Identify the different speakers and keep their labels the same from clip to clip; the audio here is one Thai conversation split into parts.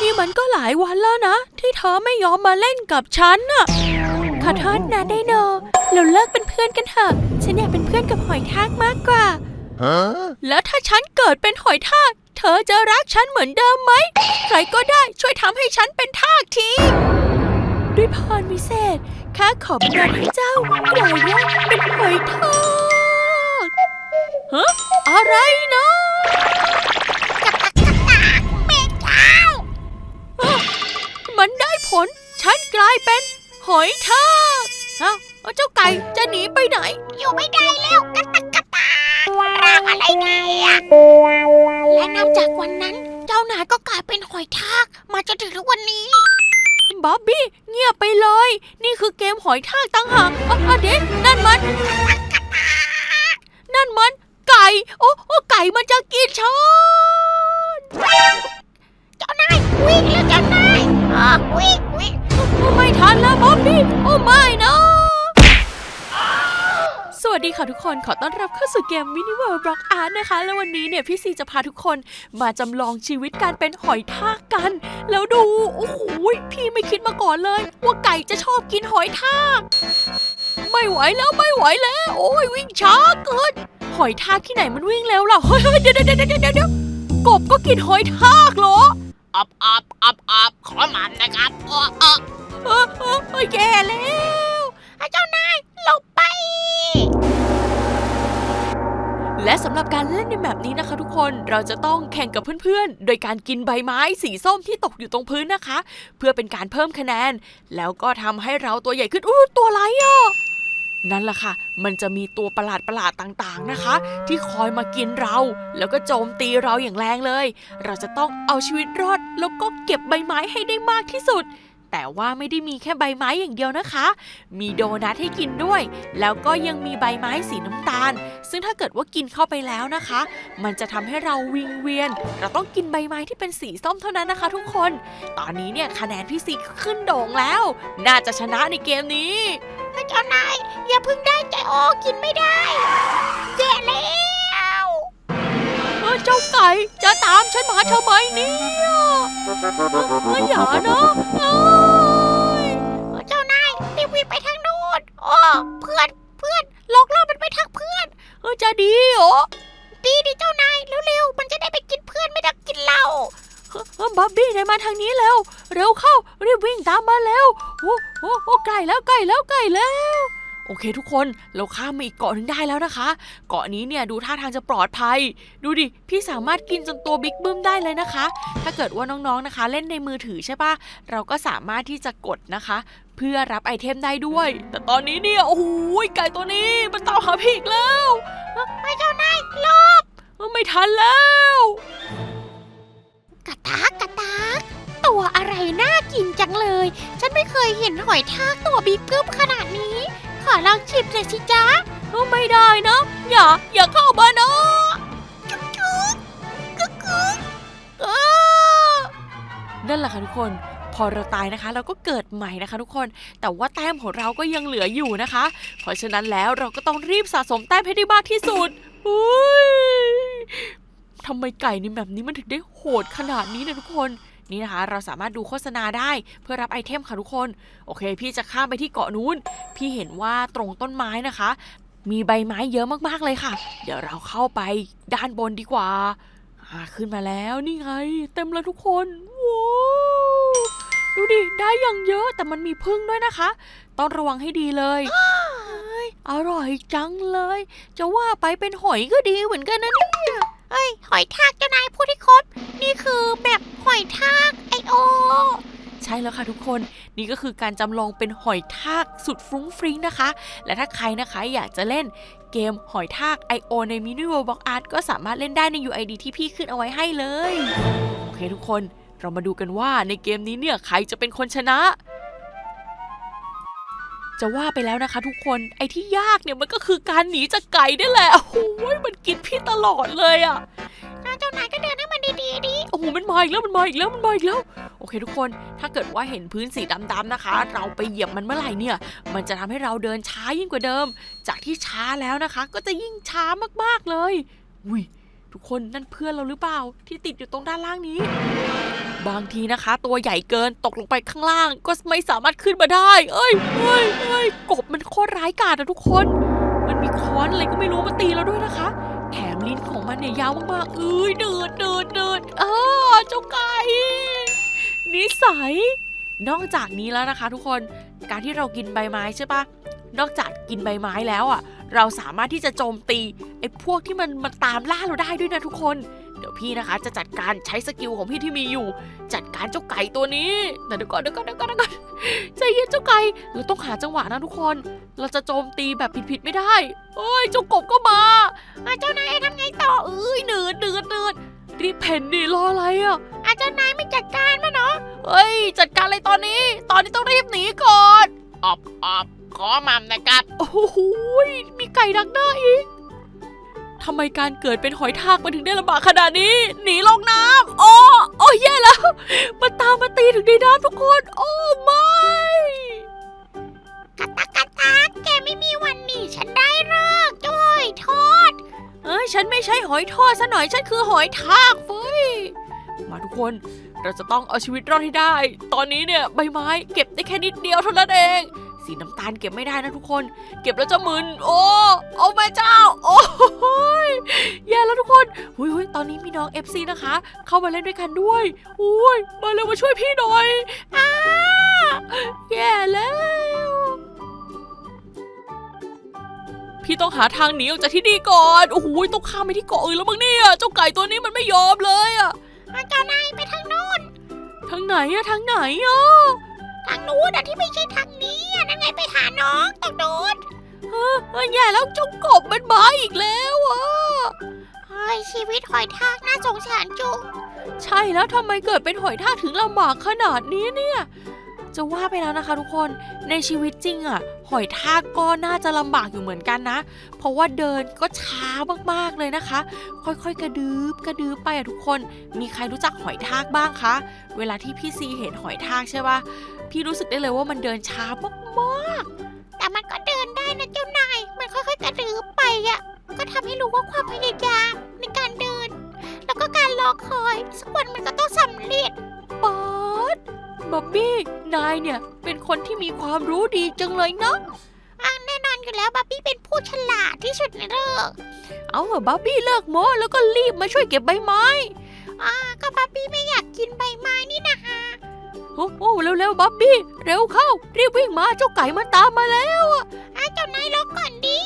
Speaker 1: นี่มันก็หลายวันแล้วนะ ที่เธอไม่ยอมมาเล่นกับฉันน่ะขอโทษนะไดโนเราเลิกเป็นเพื่อนกันเถอะฉันอยากเป็นเพื่อนกับหอยทากมากกว่า
Speaker 2: Huh?
Speaker 1: แล้วถ้าฉันเกิดเป็นหอยทาก เธอจะรักฉันเหมือนเดิมไหม ใครก็ได้ช่วยทำให้ฉันเป็นทากที ด้วยพรวิเศษ ข้าขอประทานให้เจ้ากลายร่างเป็นหอยทากฮะอะไรนะ
Speaker 3: มั
Speaker 1: นได้ผล ฉันกลายเป็นหอยทากเอ้าเอาเจ้าไก่จะหนีไปไหน
Speaker 3: อยู่ไม่ได้แล้วกระตักกระตากร่างอะไรเนี่ยและนับจากวันนั้น เจ้านายก็กลายเป็นหอยทากมาจนถึงทุกวันนี้
Speaker 1: บ๊อบบี้เงียบไปเลย นี่คือเกมหอยทากตั้งหากอะอะเด็กนั่นมัน นั่นมัน ไก่ โอ้โอ้ไก่มันจะกินฉัน
Speaker 3: อะวิ่งวิ่ง
Speaker 1: โอ้ไม่ทันแล้วบ๊อบบี้โอ้ไม่นะสวัสดีค่ะทุกคนขอต้อนรับเข้าสู่เกมมินิเวิร์บล็อกอาร์ตนะคะ แล้ววันนี้เนี่ยพี่ซีจะพาทุกคนมาจำลองชีวิตการเป็นหอยทากกัน แล้วดู โอ้โหพี่ไม่คิดมาก่อนเลย ว่าไก่จะชอบกินหอยทาก ไม่ไหวแล้วไม่ไหวแล้ว โอ้ยวิ่งช้าเกินหอยทากที่ไหนมันวิ่งเร็วล่ะเฮ้ยเฮ้ยเดี๋ยวเดี๋ยวเดี๋ยวเดี๋ยวเดี๋ยวกบก็กินหอยทากเหรอ
Speaker 3: อบอบอบอบขอมันนะครับเออเออ
Speaker 1: เออเออเออแย่แล้ว
Speaker 3: อะเจ้านายหลบไป
Speaker 1: และสำหรับการเล่นในแบบนี้นะคะ ทุกคนเราจะต้องแข่งกับเพื่อนๆ โดยการกินใบไม้สีส้มที่ตกอยู่ตรงพื้นนะคะ เพื่อเป็นการเพิ่มคะแนน แล้วก็ทำให้เราตัวใหญ่ขึ้นอู้ตัวอะไรอะ นั่นแหละค่ะ มันจะมีตัวประหลาดประหลาดต่างๆนะคะ ที่คอยมากินเรา แล้วก็โจมตีเราอย่างแรงเลย เราจะต้องเอาชีวิตรอดแล้วก็เก็บใบไม้ให้ได้มากที่สุด แต่ว่าไม่ได้มีแค่ใบไม้อย่างเดียวนะคะ มีโดนัทให้กินด้วย แล้วก็ยังมีใบไม้สีน้ำตาล ซึ่งถ้าเกิดว่ากินเข้าไปแล้วนะคะ มันจะทำให้เราวิงเวียน เราต้องกินใบไม้ที่เป็นสีส้มเท่านั้นนะคะ ทุกคน ตอนนี้เนี่ยคะแนนพี่ซีขึ้นโด่งแล้ว น่าจะชนะในเกมนี้
Speaker 3: เจ้านายอย่าพึ่งได้ใจโอกินไม่ได้แย่แล้ว
Speaker 1: เจ้าไก่จะตามฉันมาทำไมเนี่ยเอออย่านะเอ้ย
Speaker 3: เจ้านายรีบวิ่งไปทางนู้นโอ้เพื่อนเพื่อนหลอกล่อมันไปทางเพื่อน
Speaker 1: เออจะดีเหรอ
Speaker 3: ดีดิเจ้านายเร็วๆมันจะได้ไปกินเพื่อนไม่ได้กินเรา
Speaker 1: เออบ๊อบบี้นายมาทางนี้แล้ว เร็วเข้ารีบวิ่งตามมาแล้วโอ้โอ้โอ้ใกล้แล้วใกล้แล้วใกล้แล้ว โอเคทุกคนเราข้ามมาอีกเกาะหนึงได้แล้วนะคะ เกาะนี้เนี่ยดูท่าทางจะปลอดภัย ดูดิ พี่สามารถกินจนตัวบิ๊กบึ้มได้เลยนะคะ ถ้าเกิดว่าน้องๆนะคะ เล่นในมือถือใช่ปะเราก็สามารถที่จะกดนะคะ เพื่อรับไอเทมได้ด้วย แต่ตอนนี้เนี่ยโอ้โหไก่ตัวนี้มันตามหาพี่อีกแล้วไอ้เจ้านายลบไม่ทันแล้ว
Speaker 3: กระตากกระตากตัวอะไรน่ากินจังเลย ฉันไม่เคยเห็นหอยทากตัวบิ๊กกึ้มขนาดนี้ ขอลองชิมหน่อยสิจ๊ะ
Speaker 1: ไม่ได้นะ อย่า อย่าเข้ามานะ
Speaker 3: จุ๊กจุ๊กกึกกึก
Speaker 1: เอนั่นแหละค่ะทุกคน พอเราตายนะคะ เราก็เกิดใหม่นะคะทุกคน แต่ว่าแต้มของเราก็ยังเหลืออยู่นะคะ เพราะฉะนั้นแล้วเราก็ต้องรีบสะสมแต้มให้ได้มากที่สุดอุ้ยทำไมไก่ในแบบนี้มันถึงได้โหดขนาดนี้เนี่ยทุกคน นี่นะคะ เราสามารถดูโฆษณาได้เพื่อรับไอเทมค่ะทุกคน โอเค พี่จะข้ามไปที่เกาะนู้น พี่เห็นว่าตรงต้นไม้นะคะ มีใบไม้เยอะมากๆเลยค่ะ เดี๋ยวเราเข้าไปด้านบนดีกว่าอ่าขึ้นมาแล้วนี่ไง เต็มแล้วทุกคนว้าวดูดิ ได้อย่างเยอะแต่มันมีพึ่งด้วยนะคะ ต้องระวังให้ดีเลยอร่อยจังเลย จะว่าไปเป็นหอยก็ดีเหมือนกันนะเนี่ย
Speaker 3: เอ้ย หอยทากเจ้านายพูดให้ครบนี่คือแบบหอยทากไอโอ
Speaker 1: ใช่แล้วค่ะทุกคนนี่ก็คือการจำลองเป็นหอยทากสุดฟรุ้งฟริ้งนะคะ และถ้าใครนะคะอยากจะเล่นเกมหอยทาก I.O. ใน Mini World Block Art ก็สามารถเล่นได้ใน UID ที่พี่ขึ้นเอาไว้ให้เลย โอเคทุกคนเรามาดูกันว่าในเกมนี้เนี่ยใครจะเป็นคนชนะ จะว่าไปแล้วนะคะ ทุกคนไอ้ที่ยากเนี่ยมันก็คือการหนีจากไก่นี่แหละ โอ้โหมันกินพี่ตลอดเลยอะ
Speaker 3: เจ้านายก็เดินให้มันดีๆดิ
Speaker 1: โอ้โหมันมาอีกแล้วมันมาอีกแล้วมันมาอีกแล้ว โอเคทุกคนถ้าเกิดว่าเห็นพื้นสีดำๆนะคะ เราไปเหยียบมันเมื่อไหร่เนี่ย มันจะทำให้เราเดินช้ายิ่งกว่าเดิม จากที่ช้าแล้วนะคะ ก็จะยิ่งช้ามากๆเลยอุ้ยทุกคนนั่นเพื่อนเราหรือเปล่า ที่ติดอยู่ตรงด้านล่างนี้ บางทีนะคะ ตัวใหญ่เกินตกลงไปข้างล่าง ก็ไม่สามารถขึ้นมาได้ เอ้ยเอ้ยเอ้ยกบมันโคตรร้ายกาจนะทุกคน มันมีค้อนอะไรก็ไม่รู้มาตีเราด้วยนะคะแถมลิ้นของมันเนี่ยยาวมากๆเอ้ยเดินเดินเดินเออเจ้าไก่นิสัย นอกจากนี้แล้วนะคะ ทุกคนการที่เรากินใบไม้ใช่ปะนอกจากกินใบไม้แล้วอะ เราสามารถที่จะโจมตีไอ้พวกที่มันมาตามล่าเราได้ด้วยนะทุกคน เดี๋ยวพี่นะคะจะจัดการใช้สกิลของพี่ที่มีอยู่ จัดการเจ้าไก่ตัวนี้แต่เดี๋ยวก่อนเดี๋ยวก่อนเดี๋ยวก่อนเดี๋ยวก่อนใจเย็นเจ้าไก่เราต้องหาจังหวะนะทุกคน เราจะโจมตีแบบผิดๆไม่ได้เอ้ยเจ้ากบก็มา
Speaker 3: อาเจ้านายทำไงต่อ
Speaker 1: เอ้ยเดือดเดือดเดือดรีบเพ่นดิรออะไรอะ
Speaker 3: อาเจ้านายไม่จัดการมันเหรอ
Speaker 1: เฮ้ย จัดการอะไรตอนนี้ ตอนนี้ต้องรีบหนีก่อน
Speaker 3: อบอบขอมัมนะครับ
Speaker 1: โอ้โหยมีไก่ดักหน้าอีก ทำไมการเกิดเป็นหอยทากมาถึงได้ลำบากขนาดนี้ หนีลงน้ำโอ้โอ้แย่แล้ว มันตามมาตีถึงในน้ำทุกคน โอ้ไม่
Speaker 3: กะตักกะตักแกไม่มีวันหนีฉันได้หรอกจ้อยทอด
Speaker 1: เอ้ยฉันไม่ใช่หอยทอดซะหน่อยฉันคือหอยทากเฟ้ยมาทุกคนเราจะต้องเอาชีวิตรอดให้ได้ ตอนนี้เนี่ยใบไม้เก็บได้แค่นิดเดียวเท่านั้นเอง สีน้ำตาลเก็บไม่ได้นะทุกคน เก็บแล้วจะมึน โอ้ โอ้แม่เจ้า โอ้ยแย่แล้วทุกคนหุยหุยตอนนี้มีน้อง FC นะคะ เข้ามาเล่นด้วยกันด้วยอุ้ย มาเร็วมาช่วยพี่หน่อยอ้าแย่แล้ว พี่ต้องหาทางหนีออกจากที่นี่ก่อน โอ้โหต้องข้ามไปที่เกาะอื่นแล้วมั้งเนี่ย เจ้าไก่ตัวนี้มันไม่ยอมเลยอะ
Speaker 3: อาเจ้านายไปทางโน้น
Speaker 1: ทางไหนอะทางไหนอะ
Speaker 3: ทางนู้นอะที่ไม่ใช่ทางนี้อะนั่นไงไปหาน้องตรงโน้น
Speaker 1: เฮ้ยแย่แล้วเจ้ากบมันมาอีกแล้วอะ
Speaker 3: เฮ้ยชีวิตหอยทากน่าสงสารจุง
Speaker 1: ใช่แล้วทำไมเกิดเป็นหอยทากถึงลำบากขนาดนี้เนี่ย จะว่าไปแล้วนะคะทุกคนในชีวิตจริงอะหอยทากก็น่าจะลำบากอยู่เหมือนกันนะ เพราะว่าเดินก็ช้ามากๆเลยนะคะ ค่อยๆ กระดืบกระดืบไปอะทุกคน มีใครรู้จักหอยทากบ้างคะ เวลาที่พี่ซีเห็นหอยทากใช่ปะ พี่รู้สึกได้เลยว่ามันเดินช้ามาก
Speaker 3: แต่มันก็เดินได้นะเจ้านาย มันค่อยๆกระดือไปอะก็ทำให้รู้ว่าความพยายามในการเดิน แล้วก็การรอคอยสักวันมันก็ต้องสำเร็จ
Speaker 1: ๆป๊อดบ๊อบบี้ นายเนี่ยเป็นคนที่มีความรู้ดีจังเลยเนาะ
Speaker 3: อะแน่นอนอยู่แล้วบับบี้เป็นผู้ฉลาดที่สุดในโลก
Speaker 1: เอาเหอะบ๊อบบี้เลิกโม้แล้วก็รีบมาช่วยเก็บใบไม้
Speaker 3: อ่าก็บับบี้ไม่อยากกินใบไม้นี่นะฮะ
Speaker 1: โอ้โหเร็วๆบ๊อบบี้ เร็วเข้า รีบวิ่งมาเจ้าไก่มันตามมาแล้ว
Speaker 3: อะเจ้านายรอก่อนดิ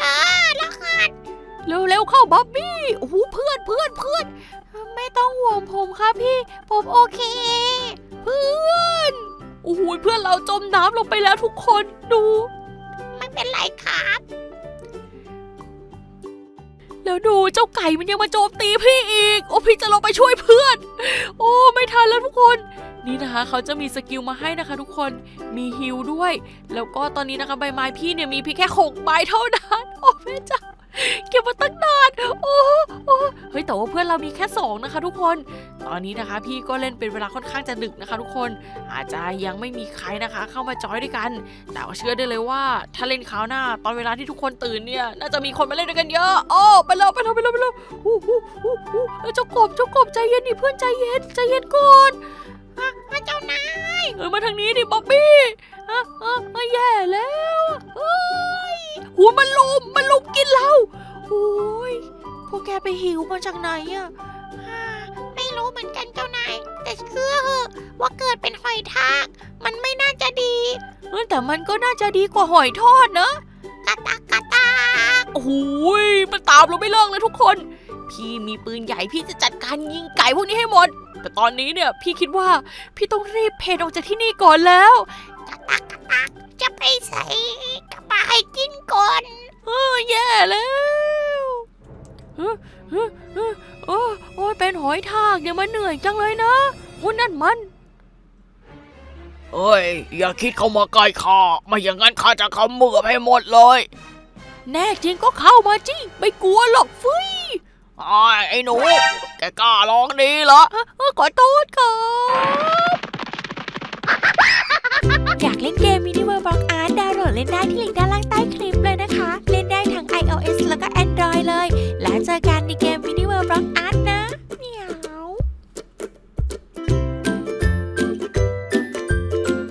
Speaker 3: อ่าแล้วค่ะ
Speaker 1: เร็วๆเข้าบ๊อบบี้โอ้โหเพื่อนเพื่อนเพื่อนไม่ต้องห่วงผมครับพี่ ผมโอเค เพื่อนโอ้โหเพื่อนเราจมน้ำลงไปแล้วทุกคนดู
Speaker 3: ไม่เป็นไรครับ
Speaker 1: แล้วดูเจ้าไก่มันยังมาโจมตีพี่อีก โอ้พี่จะลงไปช่วยเพื่อน โอ้ไม่ทันแล้วทุกคน นี่นะคะเขาจะมีสกิลมาให้นะคะ ทุกคนมีฮิลด้วย แล้วก็ตอนนี้นะคะใบไม้พี่เนี่ยมีเพียงแค่หกใบเท่านั้นโอ้แม่เจ้าเก็บมาตั้งนานโอ้โอ้เฮ้ยแต่ว่าเพื่อนเรามีแค่สองนะคะ ทุกคน ตอนนี้นะคะ พี่ก็เล่นเป็นเวลาค่อนข้างจะดึกนะคะ ทุกคนอาจจะยังไม่มีใครนะคะ เข้ามาจอยด้วยกัน แต่เชื่อได้เลยว่าถ้าเล่นคราวหน้า ตอนเวลาที่ทุกคนตื่นเนี่ยน่าจะมีคนมาเล่นด้วยกันเยอะโอ้ไปเลยไปเลยไปเลยไปเลยฮู้ฮู้ฮู้ฮู้เอ้ยเจ้ากบเจ้ากบใจเย็นดิเพื่อนใจเย็นใจเย็นก่อน
Speaker 3: เจ้านาย
Speaker 1: เออมาทางนี้ดิบ๊อบบี้อะอะอะแย่แล้วเฮ้ยหูมันลุมมันลุมกินเราโอ้ยพวกแกไปหิวมาจากไหนอะ
Speaker 3: อ่าไม่รู้เหมือนกันเจ้านาย แต่เชื่อเหอะว่าเกิดเป็นหอยทาก มันไม่น่าจะดี
Speaker 1: เออแต่มันก็น่าจะดีกว่าหอยทอดนะ
Speaker 3: กะตักกะตาก
Speaker 1: โอ้โหยมันตามเราไม่เลิกเลยทุกคน พี่มีปืนใหญ่พี่จะจัดการยิงไก่พวกนี้ให้หมด แต่ตอนนี้เนี่ยพี่คิดว่าพี่ต้องรีบเพนออกจากที่นี่ก่อนแล้ว
Speaker 3: กะตักกะตักจะไปใส่กระบายกินก่อน
Speaker 1: เออแย่แล้วเออเออเออโอ้โอ้ยเป็นหอยทากเนี่ยมันเหนื่อยจังเลยนะโอ้นั่นมัน
Speaker 2: เอ้ย อย่าคิดเข้ามาใกล้ข้าไม่อย่างนั้นข้าจะเขมือบให้หมดเลย
Speaker 1: แน่จริงก็เข้ามาจิไม่กลัวหรอกฟุย
Speaker 2: ไอ้ไอ้หนู แกกล้าลองดีเหรอ
Speaker 1: ขอโทษครับ
Speaker 3: อยากเล่นเกม Mini World Block Art ดาวน์โหลดเล่นได้ที่ลิงก์ด้านล่างใต้คลิปเลยนะคะ เล่นได้ทั้ง iOS แล้วก็ Android เลย แล้วเจอกันในเกมมิ